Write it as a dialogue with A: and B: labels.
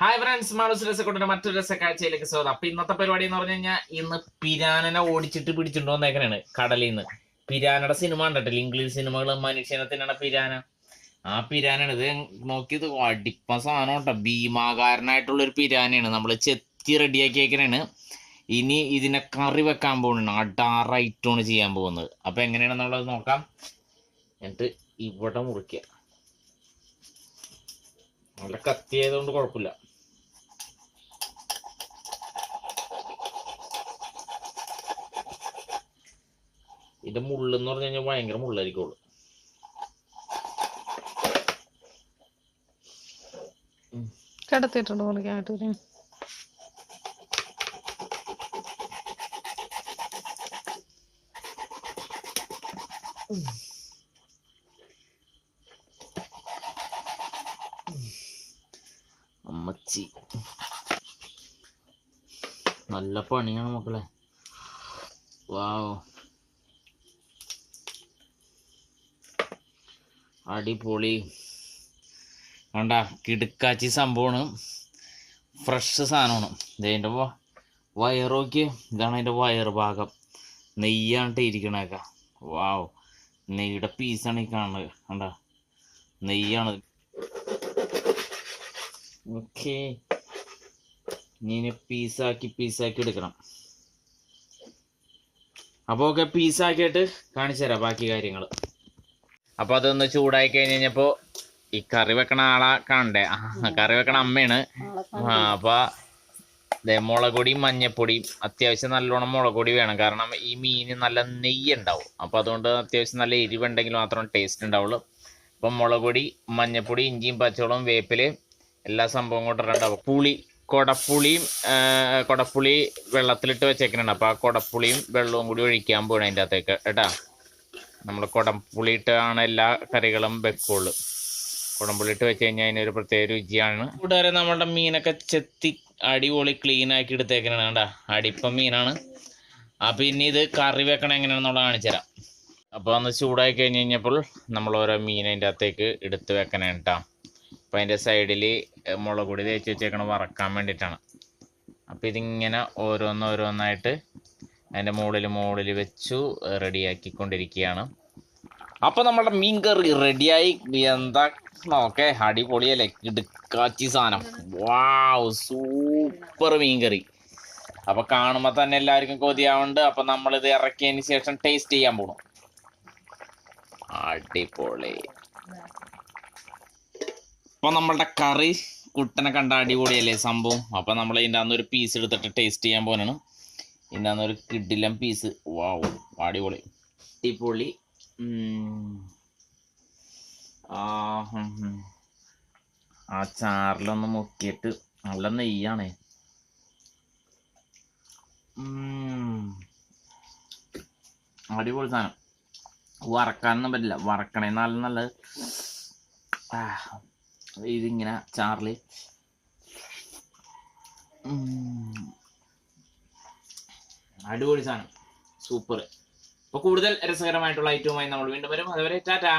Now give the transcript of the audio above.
A: Friends Malu's രസക്കൊണ്ടിന്റെ മറ്റൊരു രസക്കാഴ്ചയിലേക്ക് സ്വാഗതം. അപ്പൊ ഇന്നത്തെ പരിപാടി എന്ന് പറഞ്ഞു കഴിഞ്ഞാൽ ഇന്ന് പിരാനനെ ഓടിച്ചിട്ട് പിടിച്ചിട്ട് വന്നേക്കണാണ് കടലിൽ നിന്ന് പിരാനയുടെ സിനിമ ഉണ്ടല്ലോ ഇംഗ്ലീഷ് സിനിമകൾ മനുഷ്യനെ തിന്നണ പിരാന. ആ പിരാനാണ്. ഇത് നോക്കിയത് അടിപ്പ സാധനം കേട്ടോ. ഭീമാകാരനായിട്ടുള്ള ഒരു പിരാനയാണ്. നമ്മൾ ചെത്തി റെഡിയാക്കി വെക്കണാണ് ഇനി ഇതിനെ കറി വെക്കാൻ പോകണം അടാറായിട്ടാണ് ചെയ്യാൻ പോകുന്നത്. അപ്പൊ എങ്ങനെയാണ് നമ്മളത് നോക്കാം. എന്നിട്ട് ഇവിടെ മുറിക്കുക നല്ല കത്തിയായതുകൊണ്ട് കുഴപ്പമില്ല. ഇതിന്റെ മുള്ളെന്ന് പറഞ്ഞു കഴിഞ്ഞാൽ ഭയങ്കര മുള്ളായിരിക്കുള്ളൂ.
B: കിടത്തിയിട്ടുണ്ട് മുറിക്കാനായിട്ട് ഒരു
A: അമ്മച്ചി. നല്ല പണിയാണ് മക്കളെ. വാവ്. അടിപൊളി. കണ്ട കിടുക്കാച്ചി സംഭവമാണ്. ഫ്രഷ് സാധനമാണ്. ഇതിന്റെ വയറൊക്കെ ഇതാണ് അതിന്റെ വയർ ഭാഗം. നെയ്യാണ് ഇരിക്കണേക്ക വാവ് നെയ്യുടെ പീസാണ് ഈ കാണുന്നത്. കണ്ട നെയ്യാണ്. ഓക്കെ ഇങ്ങനെ പീസാക്കി പീസാക്കി എടുക്കണം. അപ്പോൾ ഓക്കെ പീസാക്കിയിട്ട് കാണിച്ചു തരാം ബാക്കി കാര്യങ്ങൾ അപ്പോൾ അതൊന്ന് ചൂടായി കഴിഞ്ഞ് കഴിഞ്ഞപ്പോൾ ഈ കറി വെക്കണ ആളെ കണ്ടേ ആ, കറി വെക്കണ അമ്മയാണ്. ആ അപ്പോൾ ദേ മുളക് പൊടിയും മഞ്ഞപ്പൊടിയും അത്യാവശ്യം നല്ലോണം മുളകൊടി വേണം. കാരണം ഈ മീന് നല്ല നെയ്യ് ഉണ്ടാവും അപ്പൊ അതുകൊണ്ട് അത്യാവശ്യം നല്ല എരിവുണ്ടെങ്കിൽ മാത്രം ടേസ്റ്റ് ഉണ്ടാവുള്ളൂ. അപ്പം മുളകൊടി പൊടി മഞ്ഞപ്പൊടി ഇഞ്ചിയും പച്ചവളവും വേപ്പിൽ എല്ലാ സംഭവം കൊണ്ടിട്ടുണ്ടാവും പുളി കൊടപ്പുളിയും കൊടപ്പുളി വെള്ളത്തിലിട്ട് വെച്ചേക്കുന്നുണ്ട് അപ്പോൾ ആ കൊടപ്പുളിയും വെള്ളവും കൂടി ഒഴിക്കാൻ പോകണം അതിന്റെ അകത്തേക്ക്. കേട്ടാ? നമ്മൾ കുടംപുളിയിട്ടാണ് എല്ലാ കറികളും വെക്കുള്ളൂ. കുടംപുളിയിട്ട് വെച്ച് കഴിഞ്ഞാൽ അതിനൊരു പ്രത്യേക രുചിയാണ്. കൂട്ടുകാരെ നമ്മളുടെ മീനൊക്കെ ചെത്തി അടിപൊളി ക്ലീൻ ആക്കി എടുത്തേക്കണാണ് കേട്ടാ അടിപ്പം മീനാണ്. അപ്പം ഇനി ഇത് കറി വെക്കണം എങ്ങനെയാണെന്നുള്ള കാണിച്ചു തരാം. അപ്പോൾ ഒന്ന് ചൂടായി കഴിഞ്ഞ് കഴിഞ്ഞപ്പോൾ നമ്മൾ ഓരോ മീൻ അതിന്റെ അകത്തേക്ക് എടുത്ത് വെക്കണം കേട്ടോ അപ്പോൾ അതിന്റെ സൈഡിൽ മുളക് പൊടി തേച്ച് വെച്ചേക്കണം വറക്കാൻ വേണ്ടിയിട്ടാണ്. അപ്പോൾ ഇതിങ്ങനെ ഓരോന്നോരോന്നായിട്ട് അതിന്റെ മുകളിൽ മുകളിൽ വെച്ചു റെഡിയാക്കിക്കൊണ്ടിരിക്കുകയാണ്. അപ്പോൾ നമ്മുടെ മീൻ കറി റെഡിയായി. എന്താ ഓക്കെ അടിപൊളിയല്ലേ കിടക്കാച്ചി സാധനം. വാവ് സൂപ്പർ മീൻ കറി. അപ്പോൾ കാണുമ്പോൾ തന്നെ എല്ലാവർക്കും കൊതിയാവുന്നുണ്ട്. അപ്പോൾ നമ്മളിത് ഇറക്കിയതിന് ശേഷം ടേസ്റ്റ് ചെയ്യാൻ പോകണം അടിപൊളി. അപ്പോൾ നമ്മളുടെ കറി കുട്ടനെ കണ്ട അടിപൊളിയല്ലേ സംഭവം? അപ്പോൾ നമ്മൾ ഇതിന്റെ അന്നൊരു പീസ് എടുത്തിട്ട് ടേസ്റ്റ് ചെയ്യാൻ പോകാനാണ് അന്ന് ഒരു കിഡിലം പീസ് വാവ് അടിപൊളി. അടിപൊളി. ആ ചാറിലൊന്ന് മുക്കിയിട്ട് നല്ല നെയ്യാണേ. അടിപൊളി സാധനം. വറക്കാനൊന്നും പറ്റില്ല. വറക്കണേ നല്ല നല്ല ആ ഇതിങ്ങനെ ചാറിൽ. അടിപൊളി സാധനം. സൂപ്പർ. അപ്പോൾ കൂടുതൽ രസകരമായിട്ടുള്ള ഐറ്റവുമായി നമ്മൾ വീണ്ടും വരും. അതുവരെ ടാറ്റാ.